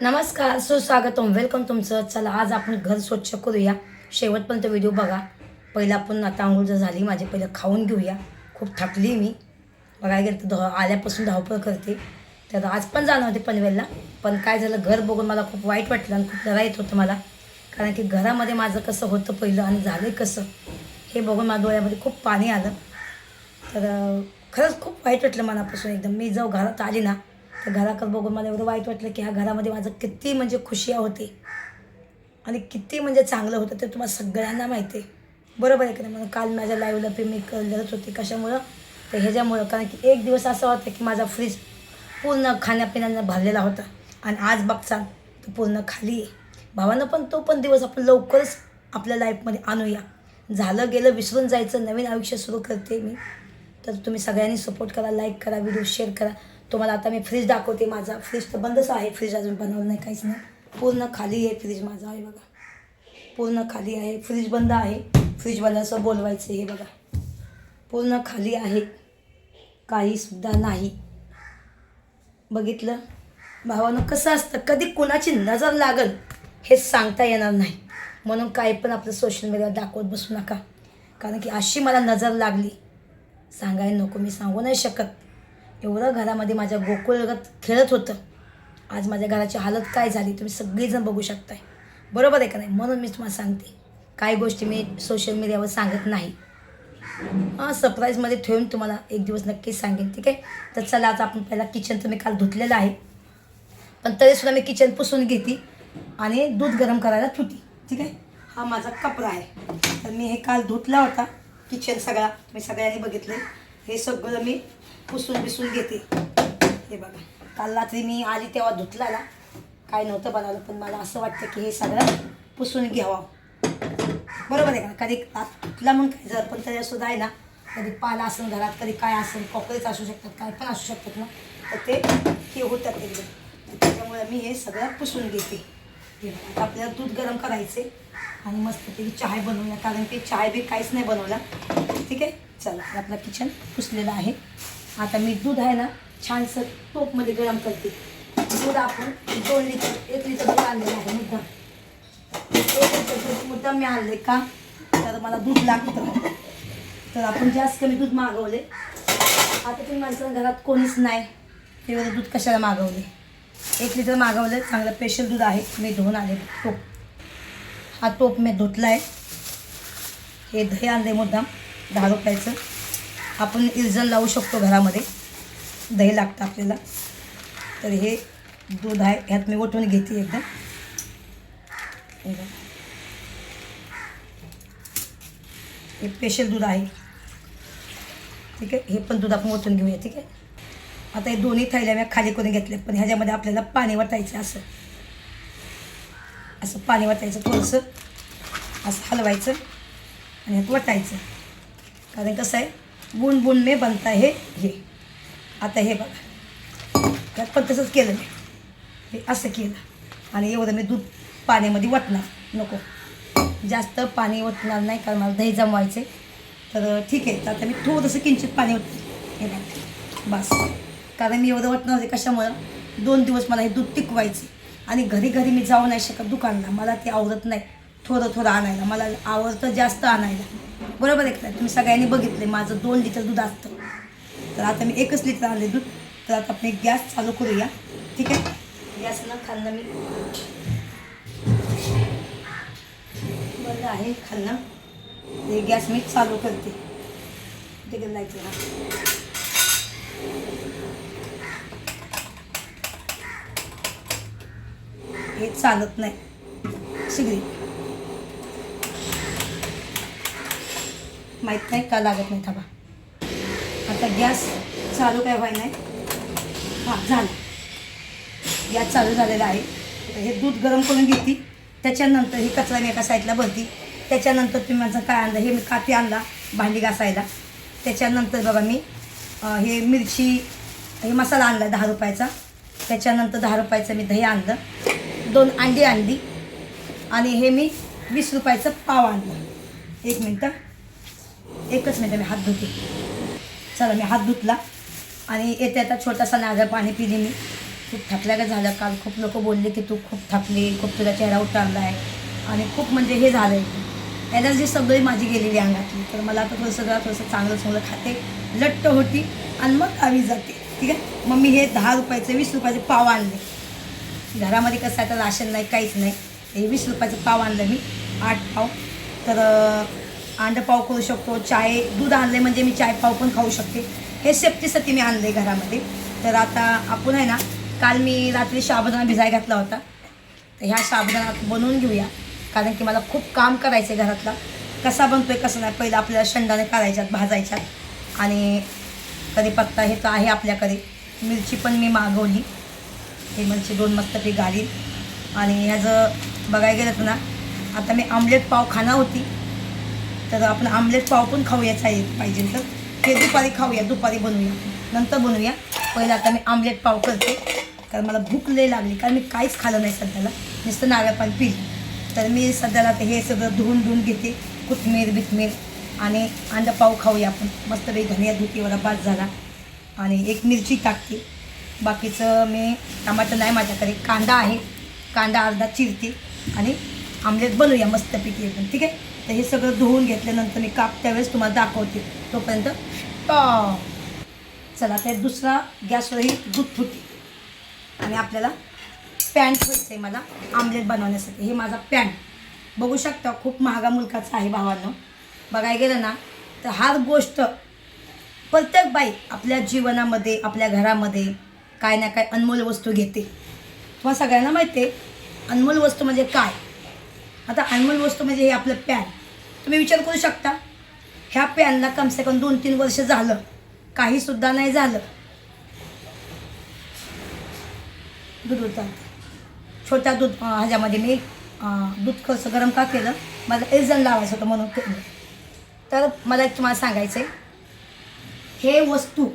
नमस्कार सुस्वागतम. वेलकम तुमचं. चला आज आपण घर स्वच्छ करूया. शेवटपर्यंत व्हिडिओ बघा. पहिला आपण आता आंघोळ जर झाली माझी पहिलं खाऊन घेऊया. खूप थकली मी. बघायला गेलं तर ध आल्यापासून धावपळ करते. तर आज पण जाणार होते पनवेलला. पण काय झालं घर बघून मला खूप वाईट वाटलं आणि खूप जरा येत होतं मला. कारण की घरामध्ये माझं कसं होतं पहिलं आणि झालं कसं हे बघून माझ्या डोळ्यामध्ये खूप पाणी आलं. तर खरंच खूप वाईट वाटलं मनापासून. एकदम मी जाऊ घरात आली ना तर घराकडे बघून मला एवढं वाईट वाटलं की ह्या घरामध्ये माझं किती म्हणजे खुशी होती. आणि किती म्हणजे चांगलं होतं ते तुम्हाला सगळ्यांना माहिती आहे. बरोबर आहे का नाही? म्हणून काल माझ्या लाईव्हला पे मी करत होती. कशामुळं? तर ह्याच्यामुळं. कारण की एक दिवस असा होता की माझा फ्रीज पूर्ण खाण्यापिण्यानं भरलेला होता. आणि आज बघचा तो पूर्ण खाली आहे. भावानं पण तो पण दिवस आपण लवकरच आपल्या लाईफमध्ये आणूया. झालं गेलं विसरून जायचं. नवीन आयुष्य सुरू करते मी. तर तुम्ही सगळ्यांनी सपोर्ट करा लाईक करा व्हिडिओ शेअर करा. तुम्हाला आता मी फ्रीज दाखवते माझा. फ्रीज तर बंदच आहे. फ्रीज अजून बनवलं नाही काहीच नाही. पूर्ण खाली आहे फ्रीज माझा आहे बघा. पूर्ण खाली आहे. फ्रीज बंद आहे. फ्रीजवाल्याचं बोलवायचं हे बघा. पूर्ण खाली आहे. काहीसुद्धा नाही. बघितलं? भावानं कसं असतं? कधी कुणाची नजर लागल हे सांगता येणार नाही. म्हणून काही पण आपलं सोशल मीडियावर दाखवत बसू नका. कारण की अशी मला नजर लागली. सांगायला नको मी सांगू नाही शकत. एवढं घरामध्ये माझ्या गोकुळगत खेळत होतं. आज माझ्या घराची हालत काय झाली तुम्ही सगळीजण बघू शकताय. बरोबर आहे का नाही? म्हणून मी तुम्हाला सांगते. काही गोष्टी मी सोशल मीडियावर सांगत नाही. हां सरप्राईजमध्ये ठेवून तुम्हाला एक दिवस नक्कीच सांगेन ठीक आहे? तर चला आता आपण पहिला किचन तुम्ही काल धुतलेलं आहे. पण तरीसुद्धा मी किचन पुसून घेते आणि दूध गरम करायला ठुती ठीक आहे? हा माझा कपडा आहे. तर मी हे काल धुतला होता. किचन सगळा मी सगळ्यांनी बघितलं. हे सगळं मी पुसून बिसून घेते. हे बघा. काल रात्री मी आली तेव्हा धुतलाला काय नव्हतं बनवलं पण मला असं वाटतं की हे सगळं पुसून घ्यावं. बरोबर आहे का कधी धुतला म्हणून काय जर पण त्याच्यासुद्धा आहे ना कधी पाला असेल घरात कधी काय असेल कॉकरेज असू शकतात काय पण असू शकतात ना. तर ते हे होतात एकदम त्याच्यामुळे मी हे सगळं पुसून घेते. हे बघा. आपल्याला दूध गरम करायचे आणि मस्त ते चाय बनवूया. कारण की चाय बी काहीच नाही बनवला. ठीक आहे? चला. आपलं किचन पुसलेलं आहे. आता मी दूध आहे ना छानसं टोपमध्ये गरम करते. दूध आपण दोन लिटर एक लिटर दूध आणलेलं आहे मुद्दाम. एक लिटर दूध मुद्दाम मी आणले का? तर मला दूध लागतं. तर आपण जास्त कमी दूध मागवले. आता तुम्ही माणसाला घरात कोणीच नाही. तेवढं दूध कशाला मागवले? एक लिटर मागवलं चांगलं स्पेशल दूध आहे. मी धुवून आले टोप हा टोप मी धुतला आहे हे दही आणले मुद्दाम दहा रुपयाचं. आपण इर्जन लावू शकतो घरामध्ये. दही लागतं आपल्याला. तर हे दूध आहे. ह्यात मी ओतून घेते एकदम हे हे स्पेशल दूध आहे. ठीक आहे? हे पण दूध आपण ओतून घेऊया. ठीक आहे? आता हे दोन्ही थैल्या मी खाली करून घेतले पण ह्याच्यामध्ये आपल्याला पाणी वाटायचं असं. असं पाणी वाटायचं थोडंसं. असं हलवायचं आणि ह्यात वटायचं कारण कसं आहे? बुन बुन में बनता हे हे आता हे बघा। त्यात पण तसंच केलं मी. हे असं केलं. आणि एवढं मी दूध पाण्यामध्ये वतणार नको. जास्त पाणी ओतणार नाही कारण मला दही जमवायचे तर ठीक आहे. तर आता मी थोडंसं किंचित पाणी ओत हे बघा. बस. कारण मी एवढं वटणार होते कशामुळं? दोन दिवस मला हे दूध टिकवायचे आणि घरी घरी मी जाऊ नाही शकत दुकानला. मला ते आवडत नाही. थोडं थोडं आणायला. मला आवडतं जास्त आणायला. बरोबर आहे तुम्ही सगळ्यांनी बघितले माझं दोन लिटर दूध असतं. तर आता मी एकच लिटर आणले दूध. तर आता आपण एक गॅस चालू करूया. ठीक आहे? गॅस न खाल्लं मी. बंद आहे खाल्लं. हे गॅस मी चालू करते. तिकडे लायचं हे चालत नाही. शिगरी माहीत नाही का लागत नाही थांबा. आता गॅस चालू काय व्हाय नाही. हां झालं. गॅस चालू झालेला आहे. हे दूध गरम करून घेते. त्याच्यानंतर ही कचरा मी एका साईडला भरती. त्याच्यानंतर तुम्ही माझं काय आणलं हे मी काती आणला भांडी घासायला. त्याच्यानंतर बघा मी हे मिरची हे मसाला आणला दहा रुपयाचा. त्याच्यानंतर दहा रुपयाचं मी दही आणलं. दोन अंडी आणली. आणि हे मी वीस रुपयाचं पाव आणलं. एक मिनटं. एकच मिनटं मी हात धुते. चला मी हात धुतला. आणि येते आता छोटासा नारळ पाणी पिली मी. खूप थकल्या का झालं काल. खूप लोक बोलले की तू खूप थकली खूप तुझा चेहरा उतारला आहे आणि खूप म्हणजे हे झालं आहे एनर्जी सगळी माझी गेलेली अंगातली. तर मला आता थोडं सगळं थोडंसं चांगलं चांगलं खाते. लट्ट होती आणि मग आवी जाते. ठीक आहे? मग मी हे दहा रुपयाचे वीस रुपयाचे पाव आणले. घरामध्ये कसं आहे तर राशन नाही काहीच नाही. हे वीस रुपयाचं पाव आणलं मी. आठ पाव. तर अंडपाव करू शकतो चाय दूध आणले म्हणजे मी चाय पाव पण खाऊ शकते. हे सेफ्टीसाठी मी आणले घरामध्ये. तर आता आपण आहे ना काल मी रात्री शाबदाना भिजाय घातला होता. तर ह्या साबुदाणा बनवून घेऊया. कारण की मला खूप काम करायचं आहे घरातला. कसा बनतोय कसं नाही पहिलं आपल्याला शेंगदाणे करायच्यात भाजायच्यात. आणि कढीपत्ता हे तर आहे आपल्याकडे. मिरची पण मी मागवली. हे मिरची दोन मस्तपैकी घालीन आणि ह्याचं बघायला गेलं तर ना आता मी आमलेट पाव खाणार होती. तर आपण आमलेट पाव पण खाऊया चालेल पाहिजे तर. ते दुपारी खाऊया दुपारी बनवूया नंतर बनवूया. पहिला आता मी आमलेट पाव करते. कारण मला भूक लई लागली. कारण मी काहीच खाल्लं नाही सध्याला. नुसतं नाव्या पाणी पिलं. तर मी सध्याला ते हे सगळं धुवून धुवून घेते. कोथमीर बिथमीर आणि अंडा पाव खाऊया आपण. मस्त मस्तपैकी धनिया धुती एवढा भात झाला. आणि एक मिरची टाकते. बाकीचं मी टमाटर नाही माझ्याकडे. कांदा आहे. कांदा अर्धा चिरते. आणि आमलेट बनवूया मस्तपैकी एकदम ठीक आहे? तर हे सगळं धुवून घेतल्यानंतर मी काप त्यावेळेस तुम्हाला दाखवते. तोपर्यंत चला ते दुसरा गॅसवरही दूध फुटते आणि आपल्याला पॅन ठेवायचं आहे मला आमलेट बनवण्यासाठी. हे माझा पॅन. बघू शकता खूप महागा मुलकाचा आहे भावांनो. बघायला गेलं ना तर हर गोष्ट प्रत्येक बाई आपल्या जीवनामध्ये आपल्या घरामध्ये काय ना काय अनमोल वस्तू घेते. तुम्हाला सगळ्यांना माहिती आहे अनमोल वस्तू म्हणजे काय? आता अनमोल वस्तू म्हणजे हे आपलं पॅन तुम्ही विचार करू शकता. ह्या पॅनला कमसे कम दोन तीन वर्ष झालं. काहीसुद्धा नाही झालं. दूध उतरते छोट्या दूध ह्याच्यामध्ये मी दूध कसं गरम का केलं? मला एजन लावायचं होतं म्हणून केलं. तर मला एक तुम्हाला सांगायचं आहे हे वस्तू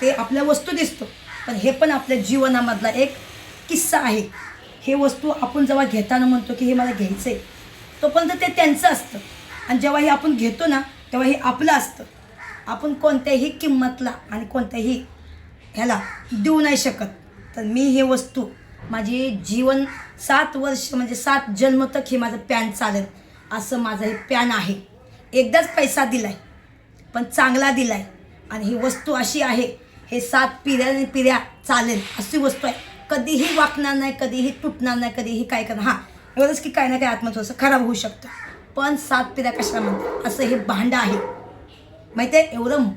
ते आपल्या वस्तू दिसतो. पण हे पण आपल्या जीवनामधला एक किस्सा आहे. हे वस्तू आपण जेव्हा घेताना म्हणतो की हे मला घ्यायचं आहे तोपर्यंत ते त्यांचं असतं. आणि जेव्हा हे आपण घेतो ना तेव्हा हे आपलं असतं. आपण कोणत्याही किंमतला आणि कोणत्याही ह्याला देऊ नाही शकत. तर मी हे वस्तू माझी जीवन सात वर्ष म्हणजे सात जन्म तक हे माझं पॅन चालेल. असं माझं हे पॅन आहे. एकदाच पैसा दिला आहे पण चांगला दिला आहे आणि ही वस्तू अशी आहे हे सात पिढ्या पिढ्या चालेल. अशी वस्तू आहे. कधीही वाकणार नाही कधीही तुटणार नाही कधीही काय करणार. हां एवढंच की काय ना काय आत्मा थोडंसं खराब होऊ शकतं. पण सात पिढ्या कशाला म्हणतात असं हे भांडं आहे. माहिती आहे एवढं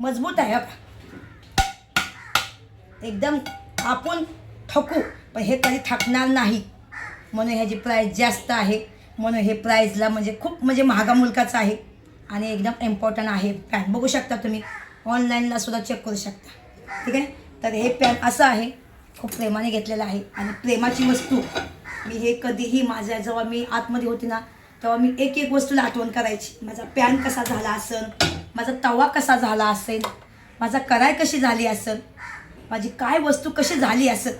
मजबूत आहे आपण एकदम आपण थकू पण हे कधी थकणार नाही. म्हणून ह्याची प्राईज जास्त आहे म्हणून हे प्राईजला म्हणजे खूप म्हणजे महागा मुलकाचं आहे. आणि एकदम इम्पॉर्टंट आहे. पॅन बघू शकता तुम्ही. ऑनलाईनला सुद्धा चेक करू शकता. ठीक आहे? तर हे पॅन असं आहे. खूप प्रेमाने घेतलेलं आहे. आणि प्रेमाची वस्तू. मी हे कधीही माझ्या जेव्हा मी आतमध्ये होती ना तेव्हा मी एक एक वस्तूला आठवण करायची. माझा पॅन कसा झाला असेल माझा तवा कसा झाला असेल माझा कराय कशी झाली असेल माझी काय वस्तू कशी झाली असेल.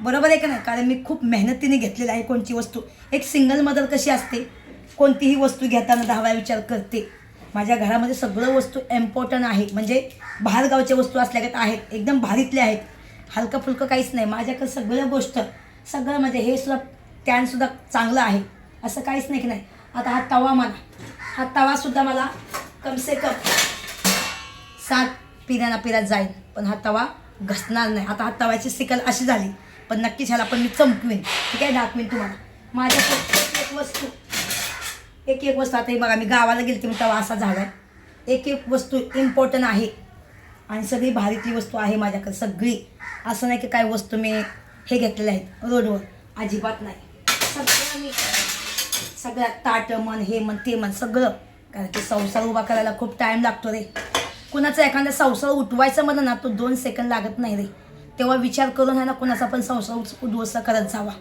बरोबर आहे का नाही? कारण मी खूप मेहनतीने घेतलेलं आहे कोणती वस्तू. एक सिंगल मदर कशी असते? कोणतीही वस्तू घेताना दहावा विचार करते. माझ्या घरामध्ये सगळं वस्तू इम्पॉर्टंट आहे. म्हणजे बाहेरगावच्या वस्तू असल्यागत आहेत एकदम भारीतल्या आहेत. हलकं फुलकं काहीच नाही. माझ्याकडे सगळं गोष्ट सगळं म्हणजे हे सुद्धा टॅनसुद्धा चांगलं आहे. असं काहीच नाही की नाही. आता हा तवा मला हा तवासुद्धा मला कमसे कम सात पिढ्याना पिऱ्यात जाईल. पण हा तवा घसणार नाही. आता हा तव्याची सिकल अशी झाली. पण नक्कीच ह्याला पण मी चमकवीन. ठीक आहे दाखवीन तुम्हाला. माझ्याकडे एक वस्तू एक एक वस्तू आता बघा मी गावाला गेली मी तवा असा झाला आहे एक एक वस्तू इम्पॉर्टंट आहे. आणि सगळी भारीतली वस्तू आहे माझ्याकडे सगळी. असं नाही की काय वस्तू मी हे घेतलेल्या आहेत रोडवर. अजिबात नाही. सगळं मी सगळ्यात ताट म्हण हे म्हण ते म्हण सगळं. कारण की संसार उभा करायला खूप टाईम लागतो रे. कुणाचा एखादा संसार उठवायचं म्हणलं ना तो दोन सेकंद लागत नाही रे. तेव्हा विचार करून आहे ना कुणाचा पण संसार उच- उद्ध्वस्त करत जावा.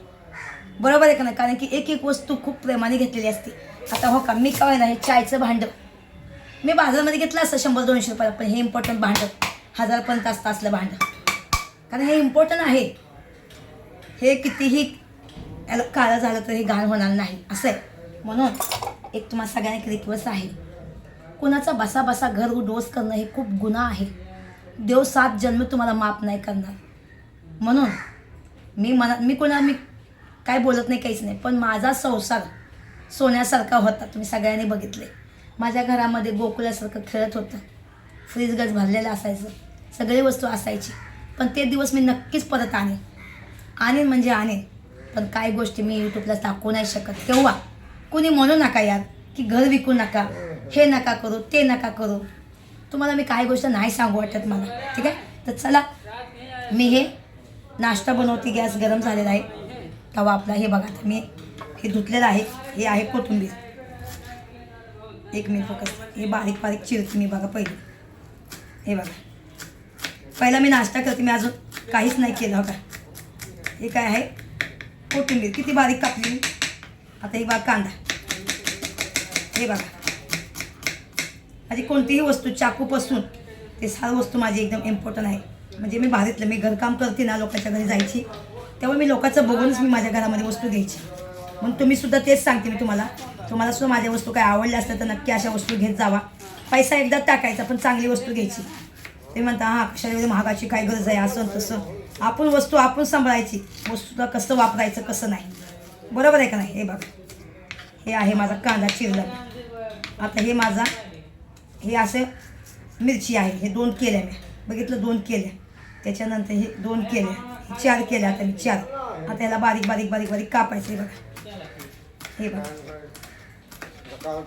बरोबर आहे का नाही? कारण की एक एक वस्तू खूप प्रेमाने घेतलेली असते. आता हो का मी काय नाही हे चायचं भांडं. मी बाजारामध्ये घेतलं असतं शंभर दोनशे रुपयाला पण हे इम्पॉर्टंट भांडं. हजारपर्यंत असतं असलं भांडं. कारण हे इम्पॉर्टंट आहे. हे कितीही याला काळं झालं तर हे घाण होणार नाही. असं आहे. म्हणून एक तुम्हाला सगळ्यांना एक रिक्वेस्ट आहे. कुणाचा बसा बसा घर डोस करणं हे खूप गुन्हा आहे. देव सात जन्म तुम्हाला माफ नाही करणार. म्हणून मी मनात मी कोणा मी काय बोलत नाही काहीच नाही. पण माझा संसार सोन्यासारखा होता तुम्ही सगळ्यांनी बघितले. माझ्या घरामध्ये गोकुल्यासारखं खेळत होतं. फ्रीज गज भरलेलं असायचं. सगळी वस्तू असायची. पण ते दिवस मी नक्कीच परत आणेन. आणेन म्हणजे आणेन. पण काय गोष्टी मी यूट्यूबला दाखवू नाही शकत. तेव्हा कुणी म्हणू नका यार की घर विकू नका हे नका करू ते नका करू. तुम्हाला मी काही गोष्ट नाही सांगू वाटत मला. ठीक आहे? तर चला मी हे नाश्ता बनवते गॅस गरम झालेला आहे. तवा आपला हे बघा आता मी हे धुतलेलं आहे. हे आहे कोथिंबीर. एक मिनिट फक्त. हे बारीक बारीक चिरते मी बघा पहिले. हे बघा. पहिला मी नाश्ता करते. मी अजून काहीच नाही केलं बघा का? हे काय आहे? कोथिंबीर. किती बारीक कापली आता हे बघा कांदा. हे बघा. माझी कोणतीही वस्तू चाकूपासून ते सार वस्तू माझी एकदम इम्पॉर्टंट आहे. म्हणजे मी भारीतलं मी घरकाम करते ना लोकांच्या घरी जायची. तेव्हा मी लोकांचं बघूनच मी माझ्या घरामध्ये वस्तू घ्यायची. म्हणून तुम्ही सुद्धा तेच सांगते मी तुम्हाला. तुम्हाला सुद्धा माझ्या वस्तू काय आवडल्या असल्या तर नक्की अशा वस्तू घेत जावा. पैसा एकदा टाकायचा पण चांगली वस्तू घ्यायची. ते म्हणता हां कशाला महागाची काय गरज आहे? असं तसं. आपण वस्तू आपण सांभाळायची. वस्तूला कसं वापरायचं कसं नाही. बरोबर आहे का नाही? हे बघा. हे आहे माझा कांदा चिरला आता हे माझा हे असं मिरची आहे. हे दोन केल्या मी. बघितलं दोन केल्या. त्याच्यानंतर हे दोन केल्या. चार केल्या आता मी चार. आता याला बारीक बारीक बारीक बारीक कापायचं बघा. हे बघा.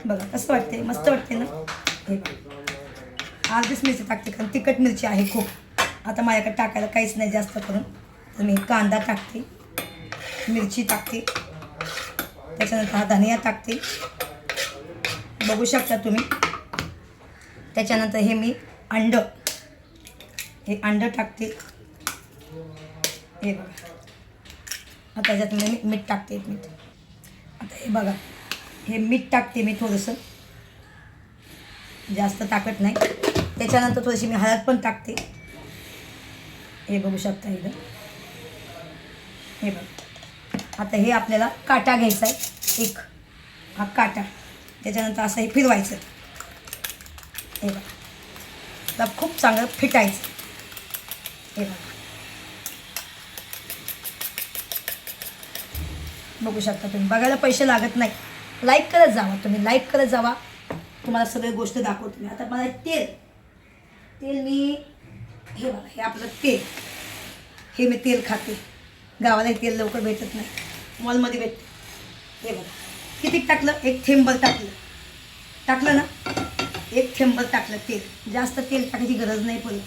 बघा कसं वाटते मस्त वाटते ना? हे बघा. अर्धीच मिरची टाकते कारण तिखट मिरची आहे खूप. आता माझ्याकडे टाकायला काहीच नाही जास्त करून. तर मी कांदा टाकते. मिरची टाकते. त्याच्यानंतर हा धनिया टाकते. बघू शकता तुम्ही. त्याच्यानंतर हे मी अंड. हे अंड टाकते. हे बघा. आता ह्याच्यात मी मीठ टाकते एक मीठ आता हे बघा. हे मीठ टाकते मी थोडंसं. जास्त टाकत नाही. त्याच्यानंतर थोडीशी मी हळद पण टाकते. हे बघू शकता इथं. हे बघ. आता हे आपल्याला काटा घ्यायचा आहे. एक. हा काटा. त्याच्यानंतर असं हे फिरवायचं. हे बघा. खूप चांगलं फिटायचं. हे बघा. बघू शकता तुम्ही. बघायला पैसे लागत नाही. लाईक करत जावा तुम्ही. लाईक करत जावा. तुम्हाला सगळी गोष्ट दाखवतो मी. आता मला तेल. तेल मी हे बघा हे आपलं तेल. हे मी तेल खाते. गावाला तेल लवकर भेटत नाही. मॉलमध्ये भेटते हे बघा. किती टाकलं? एक थेंबर टाकलं. टाकलं ना? एक थेंबर टाकलं तेल. जास्त तेल टाकायची गरज नाही पडत.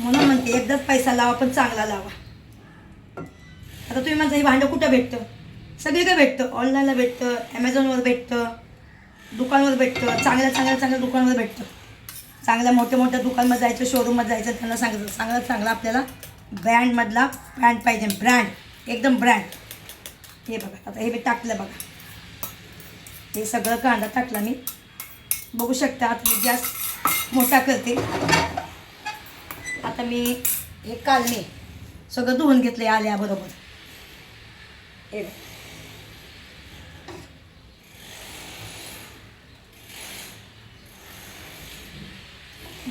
म्हणून म्हणते एकदाच पैसा लावा पण चांगला लावा. आता तुम्ही माझं हे भांडं कुठं भेटतं? सगळीकडे भेटतं. ऑनलाईनला भेटतं ॲमेझॉनवर भेटतं दुकानवर भेटतं चांगल्या चांगल्या चांगल्या दुकानवर भेटतं. चांगल्या मोठ्या मोठ्या दुकानमध्ये जायचं शोरूममध्ये जायचं त्यांना सांगायचं चांगला चांगला आपल्याला ब्रँडमधला ब्रँड पाहिजे. ब्रँड एकदम ब्रँड हे बघा आता हे मी टाकलं बघा. हे सगळं कांदा टाकला मी. बघू शकता आता मी गॅस मोठा करते. आता मी हे कालने सगळं धुवून घेतले आल्याबरोबर. हे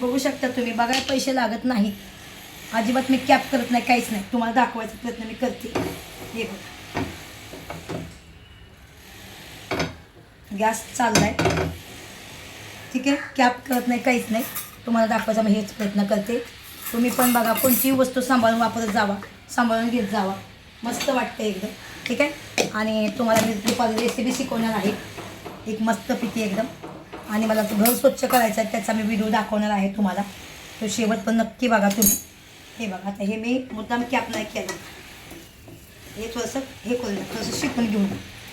बघू. शकता तुम्ही बघायला पैसे लागत नाही. अजिबात मी कॅप करत नाही काहीच नाही. तुम्हाला दाखवायचा प्रयत्न मी करते. हे बघा. गॅस चाललाय. ठीक आहे? कॅप करत नाही काहीच नाही. तुम्हाला दाखवायचा मी हेच प्रयत्न करते. तुम्ही पण बघा कोणतीही वस्तू सांभाळून वापरत जावा. सांभाळून घेत जावा. मस्त वाटतं एकदम. ठीक आहे? आणि तुम्हाला मी दुपारी रेसिपी शिकवणार आहे. एक मस्त पिती एकदम. आणि मला घर स्वच्छ करायचं आहे त्याचा मी व्हिडिओ दाखवणार आहे तुम्हाला. तो शेवट पण नक्की बघा तुम्ही. हे बघा आता हे मी मुद्दाम कॅप नाही केलं. हे थोडंसं हे करून थोडंसं शिकून घेऊन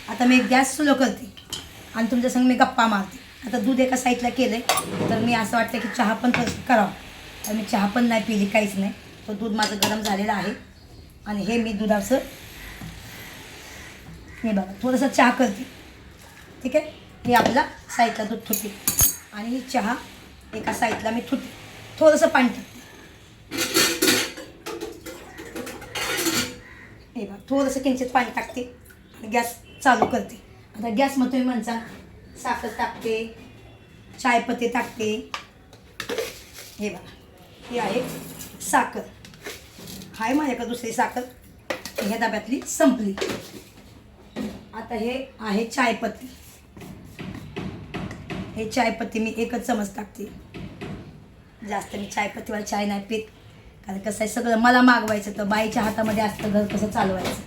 आता मी गॅस सुलो करते. आणि तुमच्या संग मी गप्पा मारते. आता दूध एका साईडला केलं आहे तर मी असं वाटतं की चहा पण थोडंसं करावं. तर मी चहा पण नाही पिली काहीच नाही. तो दूध माझं गरम झालेलं आहे. आणि हे मी दुधाचं हे बघा थोडंसं चहा करते. ठीक आहे? हे आपला साईडला दूध ठुते आणि ही चहा एका साईडला मी ठुते थोडंसं पाणी टाकते. हे बघा थोडंसं किंचित पाणी टाकते आणि गॅस चालू करते. आता गॅसमध्ये तुम्ही म्हणता साखर टाकते चायपत्ती टाकते. हे बघा हे आहे साखर. हाय माझ्याकडे दुसरी साखर? ह्या डब्यातली संपली. आता हे आहे चायपत्ती. हे चायपत्ती मी एकच चमच टाकते. जास्त मी चायपत्तीवाला चाय नाही पीत. कारण कसं आहे सगळं मला मागवायचं तर बाईच्या हातामध्ये असतं घर कसं चालवायचं.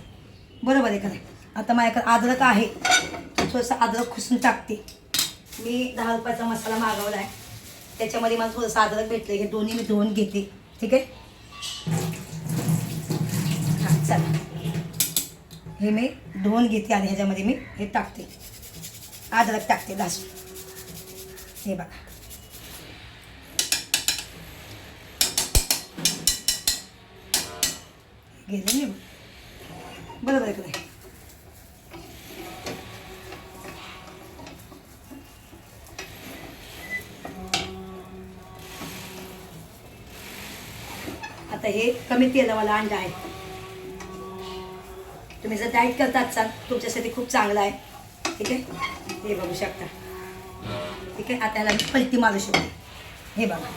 बरोबर आहे खरं आता माझ्याकडे अद्रक आहे. थोडंसं अद्रक खुसून टाकते. मी दहा रुपयाचा मसाला मागवला आहे त्याच्यामध्ये मला थोडंसं अद्रक भेटलं. हे दोन्ही मी धुवून घेते. ठीक आहे? हां चला. हे मी धुवून घेते आणि ह्याच्यामध्ये मी हे टाकते. अद्रक टाकते घासून हे बघा. गेले मी बरोबर आहे नाही? आता हे कमी तेलावाला अंडा आहे तुम्ही जर डाईट करतात चाल तुमच्यासाठी खूप चांगलं आहे. ठीक आहे? हे बघू शकता. ठीक आहे? आता याला मी पलटी मारू शकते. हे बघा.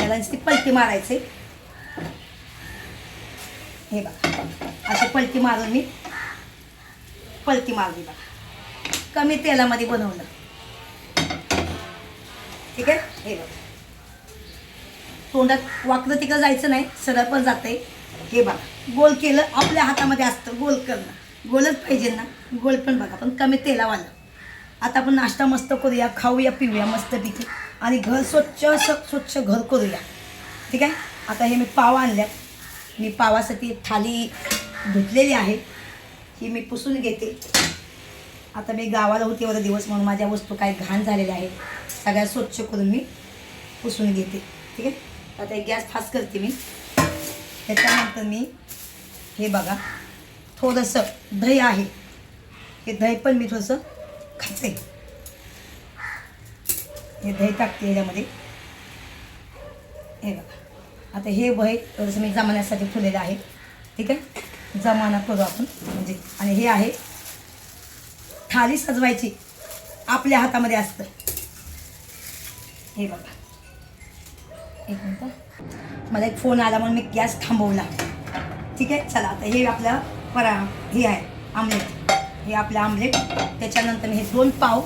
याला ती पलटी मारायचे. हे बघा. अशी पलटी मारून मी पलटी मारली बघा. कमी तेलामध्ये बनवलं. ठीक आहे? हे बघा. तोंडात वाकडं तिकडं जायचं नाही सरळ पण जाते हे बघा. गोल केलं आपल्या हातामध्ये असतं गोल करणं. गोलच पाहिजे ना. गोल पण बघा पण कमी तेलावालं. आता आपण नाश्ता मस्त करूया खाऊया पिऊया मस्तपैकी. आणि घर स्वच्छ असं स्वच्छ घर करूया. ठीक आहे? आता हे मी पाव आणल्यात. मी पावासाठी थाली धुतलेली आहे. ही मी पुसून घेते. आता मी गावाला होते एवढा दिवस म्हणून माझ्या वस्तू काही घाण झालेल्या आहेत. सगळ्या स्वच्छ करून मी पुसून घेते. ठीक आहे? आता एक गॅस फास्ट करते मी. त्याच्यानंतर मी हे बघा थोडंसं दही आहे. हे दही पण मी थोडंसं खाते हे दही टाकते ह्याच्यामध्ये हे बघा. आता हे वही थोडंसं मी जमान्यासाठी ठेवलेलं आहे. ठीक आहे? जमाना करू आपण. म्हणजे आणि हे आहे थाली सजवायची. आपल्या हातामध्ये असतं. हे बघा. एक मिनटं. मला एक फोन आला म्हणून मी गॅस थांबवला. ठीक आहे? चला आता हे आपलं परा हे आहे आमलेट. हे आपलं आमलेट. त्याच्यानंतर हे दोन पाव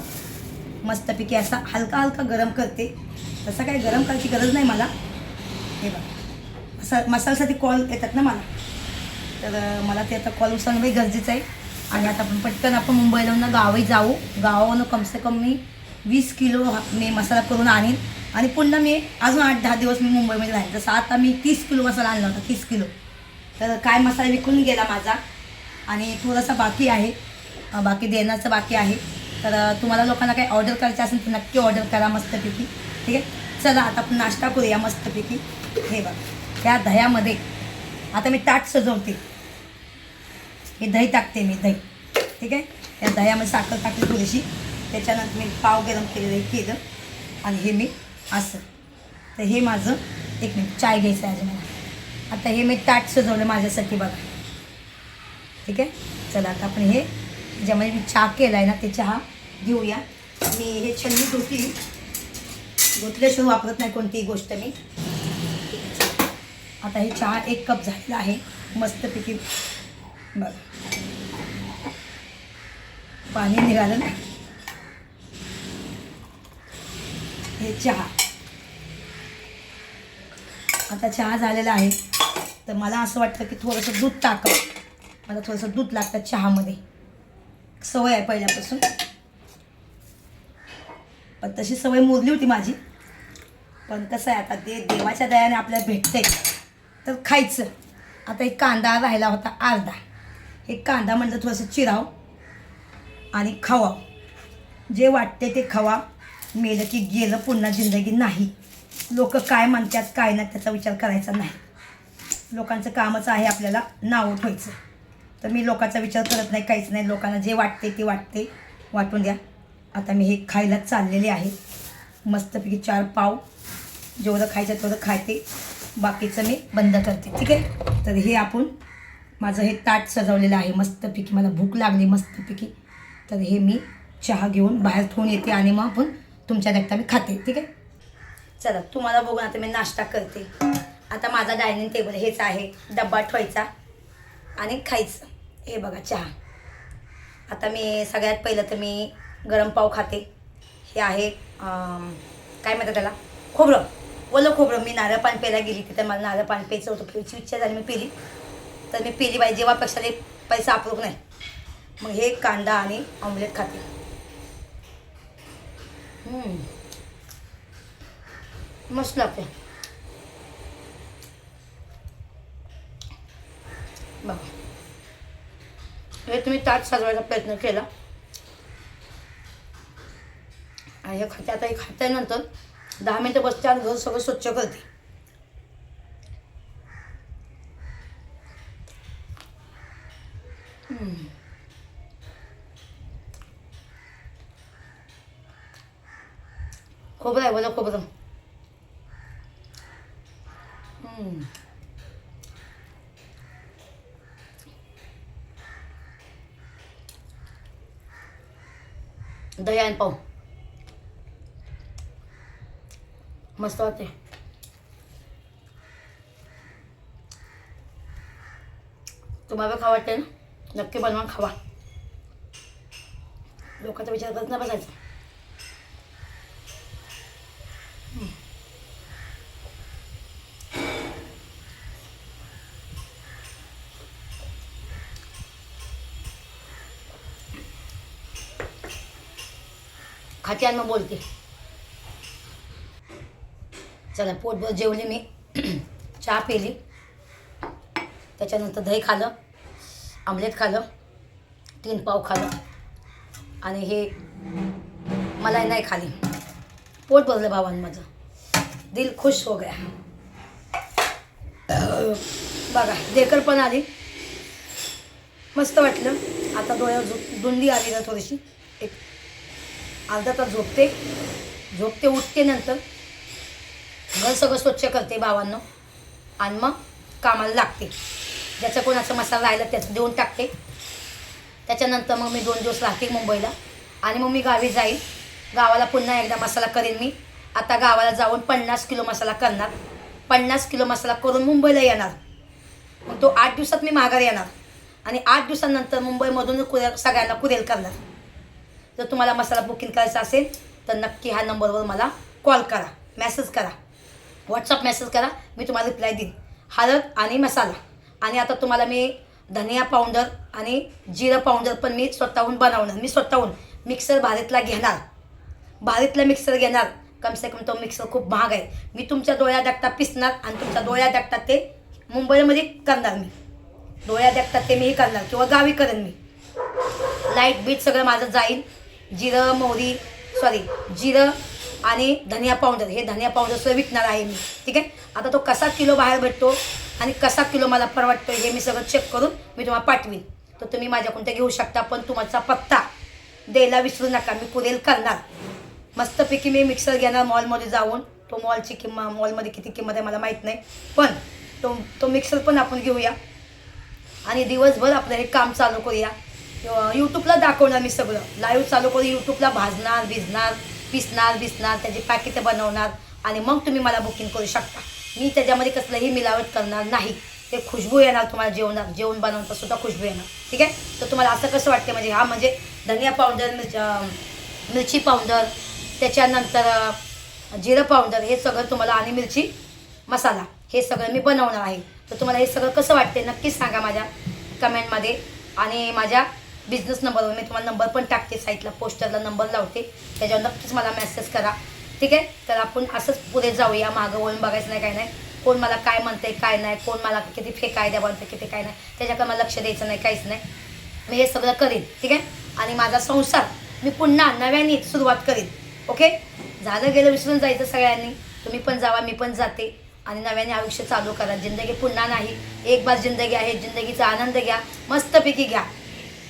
मस्तपैकी असा हलका हलका गरम करते. तसं काही गरम करायची गरज नाही मला. हे बघा. मसा मसाल्यासाठी कॉल येतात ना मला. तर मला ते आता कॉल उचलणं गरजेचं आहे. आणि आता आपण पटकन आपण मुंबईला गावही गावी जाऊ. गावावरून कमसे कम मी वीस किलो मी मसाला करून आणीन. आणि पुन्हा मी अजून आठ दहा दिवस मी मुंबईमध्ये राहीन. जसं आता मी तीस किलो मसाला आणला होता तीस किलो. तर काय मसाला विकून गेला माझा. आणि थोडासा बाकी आहे. बाकी देण्याचं बाकी आहे. तर तुम्हाला लोकांना काही ऑर्डर करायचं असेल तर नक्की ऑर्डर करा मस्तपैकी. ठीक आहे? चला आता आपण नाश्ता करूया मस्तपैकी. हे बघा या दह्यामध्ये. आता मी ताट सजवते. हे दही टाकते मी दही. ठीक आहे? त्या दह्यामध्ये साखर टाकली थोडीशी. त्याच्यानंतर मी पाव गरम केलेलं केलं. आणि हे मी असं. तर हे माझं एक मिनिट चाय घ्यायचं आहे आज मला आता हे मी ताट सजवलं माझ्यासाठी बघा. ठीक आहे? चला आता आपण हे ज्यामध्ये मी चहा केला आहे ना ते चहा घेऊया. मी हे छन्नी धुतली धुतल्याशिवाय वापरत नाही कोणतीही गोष्ट मी. आता हे चहा एक कप झालेला आहे. मस्तपैकी बघ. पाणी निघालं ना. हे चहा. आता चहा झालेला आहे. तर मला असं वाटतं की थोडंसं दूध टाकावं. मला थोडंसं दूध लागतं चहामध्ये. सवय आहे पहिल्यापासून. पण तशी सवय मोरली होती माझी. पण कसं आहे आता ते देवाच्या दयाने आपल्याला भेटते तर खायचं. आता एक कांदा राहिला होता अर्धा. हे कांदा म्हटलं थोडंसं चिराव आणि खावा जे वाटते ते खवा. मेलं की गेलं पुन्हा जिंदगी नाही. लोक काय म्हणतात काय नाही त्याचा विचार करायचा नाही. लोकांचं कामच आहे आपल्याला नाव ठेवायचं. तर मी लोकांचा विचार करत नाही काहीच नाही. लोकांना जे वाटते ते वाटते. वाटून द्या. आता मी हे खायला चाललेले आहे. मस्तपैकी चार पाव. जेवढं खायचं तेवढं खाते. बाकीचं मी बंद करते. ठीक आहे? तर हे आपण माझं हे ताट सजवलेलं आहे. मस्तपैकी मला भूक लागली मस्तपैकी. तर हे मी चहा घेऊन बाहेर ठेवून येते आणि मग आपण तुमच्या देखता मी खाते. ठीक आहे? चला तुम्हाला बघून आता मी नाश्ता करते. आता माझा डायनिंग टेबल हेच आहे डब्बा ठेवायचा आणि खायचं. हे बघा चहा. आता मी सगळ्यात पहिलं तर मी गरम पाव खाते. हे आहे काय म्हणतात त्याला? खोबरं. ओलं खोबरं. मी नारळ पाणी प्यायला गेली तिथं मला नारळ पाणी प्यायचं होतं. प्यायची इच्छा झाली मी पिली. तर मी पिली पाहिजे जेव्हा पेक्षा पैसा अप्रूप नाही मग हे कांदा आणि ऑमलेट खाते. हम्म. मस्त लागते. बघा. हे तुम्ही ताट साजवायचा प्रयत्न केला. आणि हे खाते आता हे खात्यानंतर दहा मिनटं बसते आणि घर सगळं स्वच्छ करते. खोबरं आहे बोला खोबरं दही आणि पाव मस्त वाटते तुम्हाला खावा वाटते ना नक्की बनवा खावा लोकांचा विचार करत नाही बसायचा खाते मग बोलते. चला पोटभर जेवली मी. चहा पिली. त्याच्यानंतर दही खालं आमलेट खालं तीन पाव खालं. आणि हे मलाई नाही खाली. पोट भरलं भावानं माझं. दिल खुश हो गया. बघा देकर पण आली. मस्त वाटलं. आता डोळ्यावर झु दुंदी आली ना थोडीशी. एक अर्धा तास झोपते. झोपते उठते नंतर. घर सगळं स्वच्छ करते बाबांना. आणि मग कामाला लागते. ज्याचा कोणाचा मसाला राहिला त्याचं देऊन टाकते. त्याच्यानंतर मग मी दोन दिवस राहते मुंबईला. आणि मग मी गावी जाईन. गावाला पुन्हा एकदा मसाला करेन मी. आता गावाला जाऊन पन्नास किलो मसाला करणार. पन्नास किलो मसाला करून मुंबईला येणार. मग तो आठ दिवसात मी माघार येणार. आणि आठ दिवसानंतर मुंबईमधून कुरे सगळ्यांना कुरेल करणार. जर तुम्हाला मसाला बुकिंग करायचा असेल तर नक्की ह्या नंबरवर मला कॉल करा. मेसेज करा. व्हॉट्सअप मेसेज करा. मी तुम्हाला रिप्लाय देईन. हळद आणि मसाला. आणि आता तुम्हाला मी धनिया पावडर आणि जिरं पावडर पण मी स्वतःहून बनवणार. मी स्वतःहून मिक्सर भारीतला घेणार. भारीतला मिक्सर घेणार. कमसे कम तो मिक्सर खूप महाग आहे. मी तुमच्या डोळ्या दागता पिसणार आणि तुमच्या डोळ्या दागता ते मुंबईमध्ये करणार मी. डोळ्या दागता ते मीही करणार किंवा गावी करेन मी. लाइट बीट सगळं माझं जाईल. जिरं मोहरी सॉरी जिरं आणि धनिया पावडर हे धनिया पावडरसुद्धा विकणार आहे मी. ठीक आहे? आता तो कसा किलो बाहेर भेटतो आणि कसा किलो मला परवडतो हे मी सगळं चेक करून मी तुम्हाला पाठवीन. तर तुम्ही माझ्याकडून ते घेऊ शकता पण तुमचा पत्ता द्यायला विसरू नका. मी पुरेल करणार. मस्तपैकी मी मिक्सर घेणार मॉलमध्ये जाऊन. तो मॉलची किंमत मॉलमध्ये किती किंमत आहे मला माहीत नाही. पण तो तो मिक्सर पण आपण घेऊया. आणि दिवसभर आपलं हे काम चालू करूया. यूट्यूबला दाखवणार मी सगळं. लाईव्ह चालू करून यूट्यूबला भाजणार भिजणार पिसणार बिसणार त्याची पॅकेटं बनवणार आणि मग तुम्ही मला बुकिंग करू शकता. मी त्याच्यामध्ये कसलंही मिलावट करणार नाही. ते खुशबू येणार तुम्हाला जेवणार. जेवण बनवता सुद्धा खुशबू येणार. ठीक आहे? तर तुम्हाला असं कसं वाटते म्हणजे हा म्हणजे धनिया पावडर मिरची मिरची पावडर त्याच्यानंतर जिरं पावडर हे सगळं तुम्हाला आणि मिरची मसाला हे सगळं मी बनवणार आहे. तर तुम्हाला हे सगळं कसं वाटते नक्कीच सांगा माझ्या कमेंटमध्ये आणि माझ्या बिझनेस नंबरवर मी तुम्हाला नंबर पण टाकते साईटला पोस्टरला नंबर लावते. त्याच्यावर नक्कीच मला मेसेज करा. ठीक आहे? तर आपण असंच पुढे जाऊया. मागं वळून बघायचं नाही काय नाही. कोण मला काय म्हणते काय नाही. कोण मला किती फेक आयडिया बनते किती काय नाही. त्याच्याकडे मला लक्ष द्यायचं नाही काहीच नाही. मी हे सगळं करीन. ठीक आहे? आणि माझा संसार मी पुन्हा नव्याने सुरुवात करीन. ओके? झालं गेलं विसरून जायचं सगळ्यांनी. तुम्ही पण जावा मी पण जाते. आणि नव्याने आयुष्य चालू करा. जिंदगी पुन्हा नाही. एक बार जिंदगी आहे जिंदगीचा आनंद घ्या. मस्तपैकी घ्या.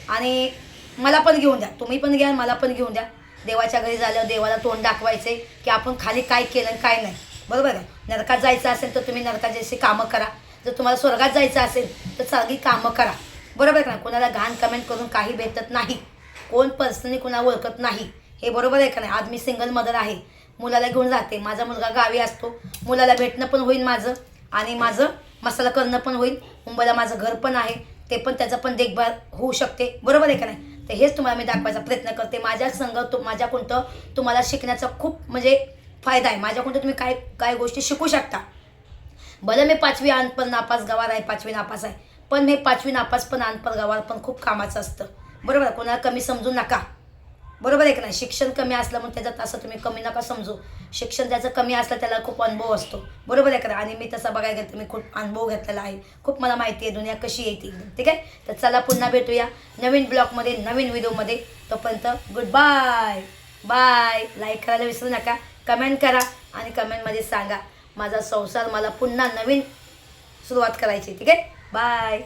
आणि मला पण घेऊन द्या. तुम्ही पण घ्या मला पण घेऊन द्या. देवाच्या घरी झाल्यावर देवाला तोंड दाखवायचे की आपण खाली काय केलं आणि काय नाही. बरोबर आहे? नरकात जायचं असेल तर तुम्ही नरकात जशी कामं करा. जर तुम्हाला स्वर्गात जायचं असेल तर सगळी कामं करा. बरोबर आहे का नाही? कोणाला घाण कमेंट करून काही भेटत नाही. कोण पर्सनली कुणाला ओळखत नाही. हे बरोबर आहे का नाही? आज मी सिंगल मदर आहे. मुलाला घेऊन राहते माझा मुलगा गावी असतो. मुलाला भेटणं पण होईल माझं आणि माझं मसाला करणं पण होईल. मुंबईला माझं घर पण आहे. ते पण त्याचं पण देखभाल होऊ शकते. बरोबर आहे का नाही? तर हेच तुम्हाला मी दाखवायचा प्रयत्न करते. माझ्या संघ तु माझ्या कोणतं तुम्हाला शिकण्याचा खूप म्हणजे फायदा आहे. माझ्याकडून तुम्ही काय काय गोष्टी शिकू शकता. भलं मी पाचवी अनपण नापास गवार आहे पाचवी नापास आहे. पण मी पाचवी नापास पण अनपण गवार पण खूप कामाचं असतं. बरोबर कोणाला कमी समजू नका. बरोबर आहे का नाही? शिक्षण कमी असलं म्हणून त्याचा तसं तुम्ही कमी नका समजू. शिक्षण त्याचं कमी असलं त्याला खूप अनुभव असतो. बरोबर आहे का नाही? आणि मी तसं बघायला गेलं मी खूप अनुभव घेतलेला आहे. खूप मला माहिती आहे दुनिया कशी येते ठीक आहे? तर चला पुन्हा भेटूया नवीन ब्लॉगमध्ये नवीन व्हिडिओमध्ये. तोपर्यंत गुड बाय बाय लाईक करायला विसरू नका. कमेंट करा आणि कमेंटमध्ये सांगा. माझा संसार मला पुन्हा नवीन सुरुवात करायची ठीक आहे? बाय